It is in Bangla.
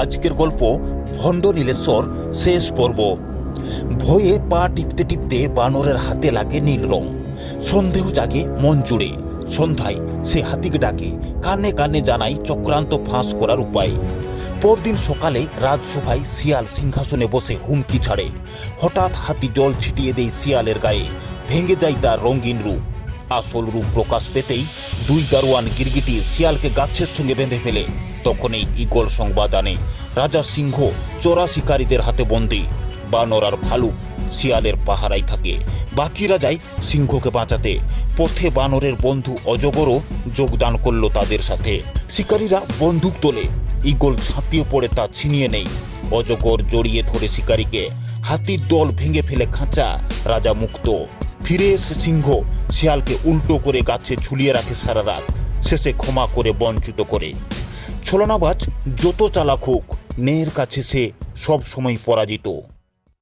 আজকের গল্প ভণ্ড নীলেশ্বর শেষ পর্ব। ভয়ে পা টিপতে টিপতে বানরের হাতে লাগে নীল রং। সন্দেহ জাগে মন জুড়ে। সন্ধ্যায় সে হাতিকে ডাকে, কানে কানে জানাই চক্রান্ত ফাঁস করার উপায়। পরদিন সকালে রাজসভায় শিয়াল সিংহাসনে বসে হুমকি ছাড়ে। হঠাৎ হাতি জল ছিটিয়ে দেয় শিয়ালের গায়ে। ভেঙে যায় তার রঙিন রূপ। আসল রূপ প্রকাশ পেতেই দুই দারোয়ান গিরগিটি শিয়ালকে গাছের সঙ্গে বেঁধে ফেলে। তখনই ইগল সংবাদ আনে, রাজা সিংহ চোরা শিকারীদের হাতে বন্দি, বানর আর ভালুক শিয়ালের পাহারায় থাকে। বাকিরা যায় সিংহকে বাঁচাতে পথে বানরের বন্ধু অজগরও যোগদান করল তাদের সাথে। শিকারীরা বন্দুক তোলে ইগল ঝাঁপিয়ে পড়ে তা ছিনিয়ে নেই অজগর জড়িয়ে ধরে শিকারীকে, হাতির দল ভেঙে ফেলে খাঁচা, রাজা মুক্ত। ফিরে এসে সিংহ শিয়ালকে উল্টো করে গাছে ঝুলিয়ে রাখে সারা রাত। শেষে ক্ষমা করে বঞ্চিত করে। ছলনাবাজ যত চালাক হোক মেয়ের কাছে সে সব সময় পরাজিত।